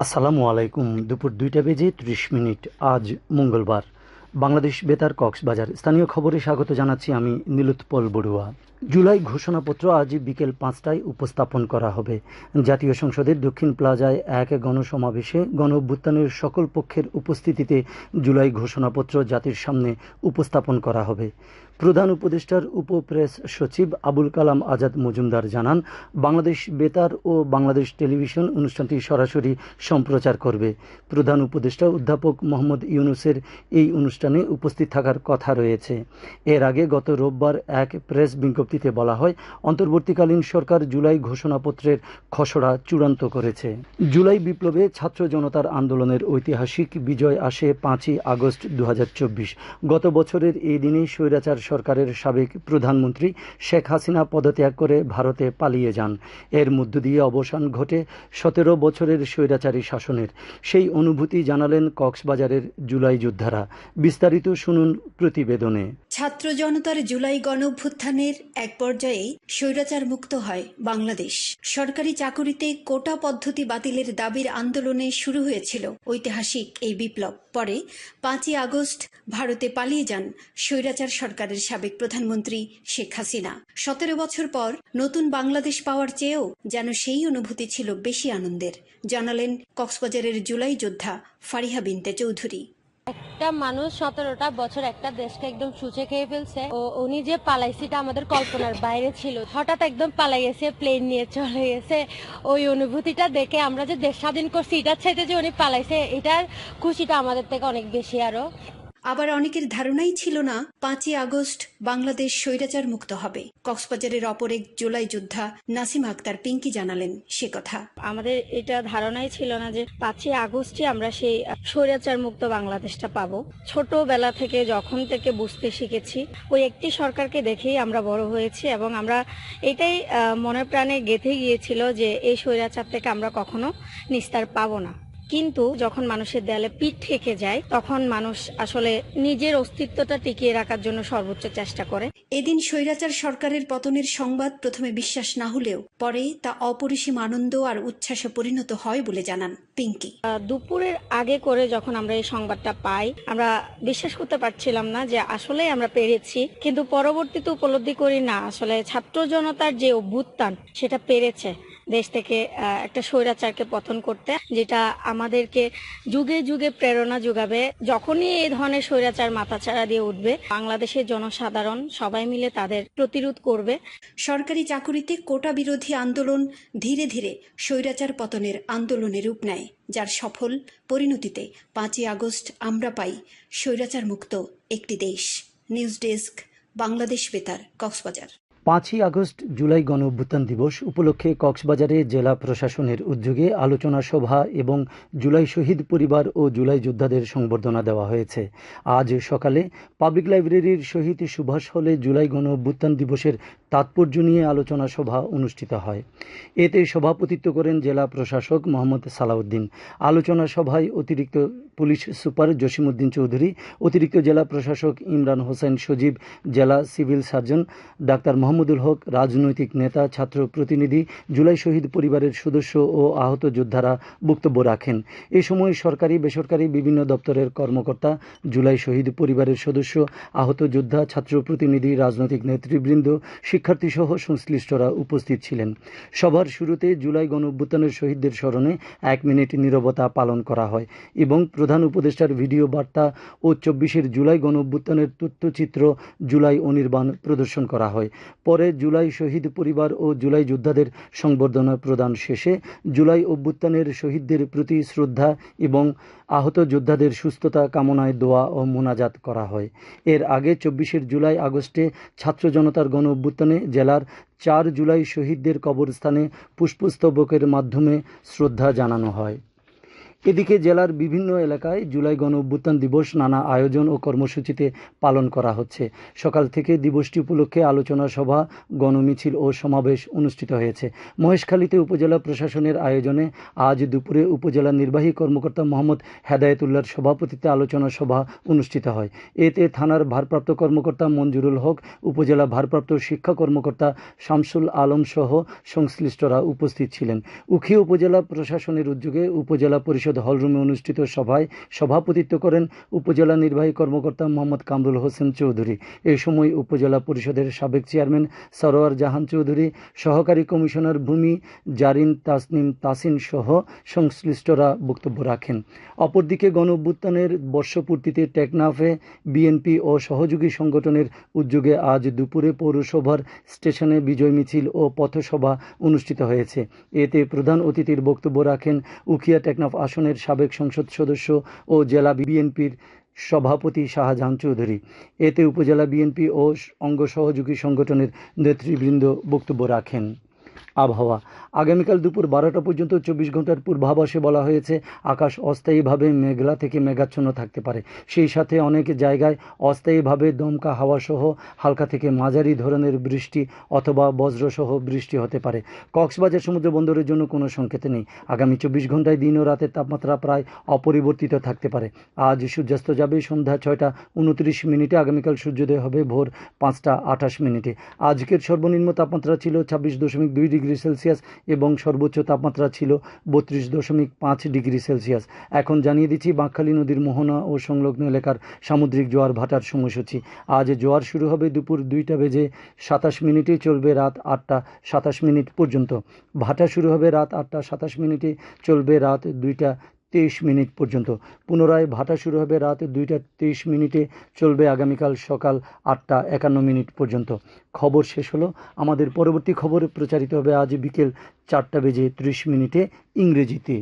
আসসালামু আলাইকুম। দুপুর দুইটা বেজে ত্রিশ মিনিট। আজ মঙ্গলবার। বাংলাদেশ বেতার কক্সবাজার। স্থানীয় খবরে স্বাগত জানাচ্ছি আমি নীলোৎপল বড়ুয়া। জুলাই ঘোষণাপত্র আজ বিকেল পাঁচটায় উপস্থাপন করা হবে। জাতীয় সংসদের দক্ষিণ প্লাজায় এক গণসমাবেশে গণ অভ্যুত্থানের সকল পক্ষের উপস্থিতিতে জুলাই ঘোষণাপত্র জাতির সামনে উপস্থাপন করা হবে। প্রধান উপদেষ্টার উপপ্রেস সচিব আবুল কালাম আজাদ মজুমদার জানান, বাংলাদেশ বেতার ও বাংলাদেশ টেলিভিশন অনুষ্ঠানটি সরাসরি সম্প্রচার করবে। প্রধান উপদেষ্টা অধ্যাপক মোহাম্মদ ইউনুসের এই অনুষ্ঠানে উপস্থিত থাকার কথা রয়েছে। এর আগে গত রোববার এক প্রেস বিজ্ঞপ্তিতে বলা হয়, অন্তর্বর্তীকালীন সরকার জুলাই ঘোষণাপত্রের খসড়া চূড়ান্ত করেছে। জুলাই বিপ্লবে ছাত্র জনতার আন্দোলনের ঐতিহাসিক বিজয় আসে পাঁচই আগস্ট দু হাজার চব্বিশ। গত বছরের এই দিনে স্বৈরাচার সরকারের সাবেক প্রধানমন্ত্রী শেখ হাসিনা পদত্যাগ করে ভারতে পালিয়ে যান। এর মধ্য দিয়ে অবসান ঘটে সতেরো বছরের স্বৈরাচারী শাসনের। সেই অনুভূতি জানালেন কক্সবাজারের জুলাই যোদ্ধারা। বিস্তারিত শুনুন প্রতিবেদনে। ছাত্র জনতার জুলাই গণঅভ্যুত্থানের এক পর্যায়ে স্বৈরাচার মুক্ত হয় বাংলাদেশ। সরকারি চাকুরিতে কোটা পদ্ধতি বাতিলের দাবির আন্দোলনে শুরু হয়েছিল ঐতিহাসিক এই বিপ্লব। পরে পাঁচই আগস্ট ভারতে পালিয়ে যান স্বৈরাচার সরকারের সাবেক প্রধানমন্ত্রী শেখ হাসিনা। সতেরো বছর পর নতুন বাংলাদেশ পাওয়ার চেয়েও যেন সেই অনুভূতি ছিল বেশি আনন্দের, জানালেন কক্সবাজারের জুলাই যোদ্ধা ফারিহা বিনতে চৌধুরী। একটা মানুষ সতেরোটা বছর একটা দেশকে একদম সুচে খেয়ে ফেলছে। ও, উনি যে পালাইছিটা আমাদের কল্পনার বাইরে ছিল। হঠাৎ একদম পালাই গেছে প্লেন নিয়ে চলে গেছে। ওই অনুভূতিটা দেখে আমরা যে দেশ স্বাধীন করছি, এটার চাইতে যে উনি পালাইছে, এটার খুশিটা আমাদের থেকে অনেক বেশি আরও। আবার অনেকের ধারণাই ছিল না পাঁচই আগস্ট বাংলাদেশ স্বৈরাচার মুক্ত হবে। কক্সবাজারের অপর এক জুলাই যোদ্ধা নাসিম আক্তার পিঙ্কি জানালেন সে কথা। আমাদের এটা ধারণাই ছিল না যে পাঁচই আগস্টে আমরা সেই স্বৈরাচার মুক্ত বাংলাদেশটা পাবো। ছোটবেলা থেকে যখন থেকে বুঝতে শিখেছি, ওই একটি সরকারকে দেখেই আমরা বড় হয়েছি এবং আমরা এটাই মনে প্রাণে গেঁথে গিয়েছিল যে এই স্বৈরাচার থেকে আমরা কখনো নিস্তার পাবো না। কিন্তু যখন মানুষের দেয়ালে পিঠ থেকে যায় তখন মানুষ আসলে নিজের অস্তিত্বটা টিকিয়ে রাখার জন্য সর্বোচ্চ চেষ্টা করে। এদিন স্বৈরাচার সরকারের পতনের সংবাদ প্রথমে বিশ্বাস না হলেও পরে তা অপরিসীম আনন্দ আর উচ্ছ্বাসে পরিণত হয় বলে জানান পিঙ্কি। দুপুরের আগে করে যখন আমরা এই সংবাদটা পাই আমরা বিশ্বাস করতে পারছিলাম না যে আসলে আমরা পেরেছি কিন্তু পরবর্তীতে উপলব্ধি করি না আসলে ছাত্র জনতার যে অভ্যুত্থান সেটা পেরেছে। দেশ থেকে একটা স্বৈরাচারকে পতন করতে, যেটা আমাদেরকে যুগে যুগে প্রেরণা যোগাবে, যখনই এই ধরনের স্বৈরাচার মাথাচাড়া দিয়ে উঠবে, বাংলাদেশের জনসাধারণ সবাই মিলে তাদের প্রতিরোধ করবে। সরকারি চাকুরিতে কোটা বিরোধী আন্দোলন ধীরে ধীরে স্বৈরাচার পতনের আন্দোলনে রূপ নেয়, যার সফল পরিণতিতে পাঁচই আগস্ট আমরা পাই স্বৈরাচার মুক্ত একটি দেশ। নিউজ ডেস্ক, বাংলাদেশ বেতার, কক্সবাজার। পাঁচই আগস্ট জুলাই গণ অভ্যুত্থান দিবস উপলক্ষে কক্সবাজারে জেলা প্রশাসনের উদ্যোগে আলোচনা সভা এবং জুলাই শহীদ পরিবার ও জুলাই যোদ্ধাদের সংবর্ধনা দেওয়া হয়েছে। আজ সকালে পাবলিক লাইব্রেরির শহীদ সুভাষ হলে জুলাই গণ অভ্যুত্থান দিবসের তাৎপর্য নিয়ে আলোচনা সভা অনুষ্ঠিত হয়। এতে সভাপতিত্ব করেন জেলা প্রশাসক মোহাম্মদ সালাউদ্দিন। আলোচনা সভায় অতিরিক্ত পুলিশ সুপার জসিমউদ্দিন চৌধুরী, অতিরিক্ত জেলা প্রশাসক ইমরান হোসেন সজীব, জেলা civil surgeon doctor Mohammadul Haque, রাজনৈতিক নেতা, ছাত্র প্রতিনিধি, জুলাই শহীদ পরিবারের সদস্য ও আহত যোদ্ধারা বক্তব্য রাখেন। এ সময় সরকারি, বেসরকারি বিভিন্ন দপ্তরের কর্মকর্তা, জুলাই শহীদ পরিবারের সদস্য, আহত যোদ্ধা, ছাত্র প্রতিনিধি, রাজনৈতিক নেতৃবৃন্দ শিক্ষার্থীসহ সংশ্লিষ্টরা উপস্থিত ছিলেন। সভার শুরুতে জুলাই গণ অভ্যুত্থানের শহীদদের স্মরণে এক মিনিট নীরবতা পালন করা হয় এবং প্রধান উপদেষ্টার ভিডিও বার্তা ও চব্বিশের জুলাই গণ অভ্যুত্থানের তথ্যচিত্র জুলাই অনির্বাণ প্রদর্শন করা হয়। পরে জুলাই শহীদ পরিবার ও জুলাই যোদ্ধাদের সংবর্ধনা প্রদান শেষে জুলাই অভ্যুত্থানের শহীদদের প্রতি শ্রদ্ধা এবং আহত যোদ্ধাদের সুস্থতা কামনায় দোয়া ও মোনাজাত করা হয়। এর আগে চব্বিশের জুলাই আগস্টে ছাত্র জনতার গণ অভ্যুত্থানে জেলার চার জুলাই শহীদদের কবরস্থানে পুষ্পস্তবকের মাধ্যমে শ্রদ্ধা জানানো হয়। এদিকে জেলার বিভিন্ন এলাকায় জুলাই গণ অভ্যুত্থান দিবস নানা আয়োজন ও কর্মসূচিতে পালন করা হচ্ছে। সকাল থেকে দিবসটি উপলক্ষে আলোচনা সভা, গণমিছিল ও সমাবেশ অনুষ্ঠিত হয়েছে। মহেশখালীতে উপজেলা প্রশাসনের আয়োজনে আজ দুপুরে উপজেলা নির্বাহী কর্মকর্তা মোহাম্মদ হেদায়েতুল্লাহর সভাপতিত্বে আলোচনা সভা অনুষ্ঠিত হয়। এতে থানার ভারপ্রাপ্ত কর্মকর্তা মঞ্জুরুল হক, উপজেলা ভারপ্রাপ্ত শিক্ষা কর্মকর্তা শামসুল আলম সহ সংশ্লিষ্টরা উপস্থিত ছিলেন। উখিয়া উপজেলা প্রশাসনের উদ্যোগে উপজেলা পরিষদ হলরুমে অনুষ্ঠিত সভায় সভাপতিত্ব করেন উপজেলা নির্বাহী কর্মকর্তা মোহাম্মদ কামরুল হোসেন চৌধুরী। এই সময় উপজেলা পরিষদের সাবেক চেয়ারম্যান সরোয়ার জাহান চৌধুরী, সহকারী কমিশনার ভূমি জারিন তাসনিম তাসিন সহ সংশ্লিষ্টরা বক্তব্য রাখেন। অপরদিকে গণ অভ্যুত্থানের বর্ষপূর্তিতে টেকনাফে বিএনপি ও সহযোগী সংগঠনের উদ্যোগে আজ দুপুরে পৌরসভার স্টেশনে বিজয় মিছিল ও পথসভা অনুষ্ঠিত হয়েছে। এতে প্রধান অতিথির বক্তব্য রাখেন উখিয়া টেকনাফ আসনের সাবেক সংসদ সদস্য ও জেলা বিএনপির সভাপতি শাহজাহান চৌধুরী। এতে উপজেলা বিএনপি ও অঙ্গ সহযোগী সংগঠনের নেতৃবৃন্দ বক্তব্য রাখেন। আবহাওয়া। আগামীকাল দুপুর বারোটা পর্যন্ত চব্বিশ ঘণ্টার পূর্বাভাসে বলা হয়েছে, আকাশ অস্থায়ীভাবে মেঘলা থেকে মেঘাচ্ছন্ন থাকতে পারে। সেই সাথে অনেক জায়গায় অস্থায়ীভাবে দমকা হাওয়া সহ হালকা থেকে মাঝারি ধরনের বৃষ্টি অথবা বজ্রসহ বৃষ্টি হতে পারে। কক্সবাজার সমুদ্র বন্দরের জন্য কোনো সংকেত নেই। আগামী চব্বিশ ঘন্টায় দিন ও রাতের তাপমাত্রা প্রায় অপরিবর্তিত থাকতে পারে। আজ সূর্যাস্ত যাবে সন্ধ্যা ছয়টা উনত্রিশ মিনিটে, আগামীকাল সূর্যোদয় হবে ভোর পাঁচটা আঠাশ মিনিটে। আজকের সর্বনিম্ন তাপমাত্রা ছিল ছাব্বিশ দশমিক দুই ডিগ্রি সেলসিয়াস এবং সর্বোচ্চ তাপমাত্রা ছিল বত্রিশ দশমিক পাঁচ ডিগ্রি সেলসিয়াস। এখন জানিয়ে দিচ্ছি, বাঁকখালী নদীর মোহনা ও সংলগ্ন এলাকার সামুদ্রিক জোয়ার ভাটার সময়সূচি। আজ জোয়ার শুরু হবে দুপুর দুইটা বেজে সাতাশ মিনিটে, চলবে রাত আটটা সাতাশ মিনিট পর্যন্ত। ভাটা শুরু হবে রাত আটটা সাতাশ মিনিটে, চলবে রাত দুইটা তেইশ মিনিট পর্যন্ত। পুনরায় ভাটা শুরু হবে রাত দুইটা তেইশ মিনিটে, চলবে আগামীকাল সকাল আটটা একান্ন মিনিট পর্যন্ত। খবর শেষ হলো। আমাদের পরবর্তী খবর প্রচারিত হবে আজ বিকেল চারটা বেজে ত্রিশ মিনিটে ইংরেজিতে।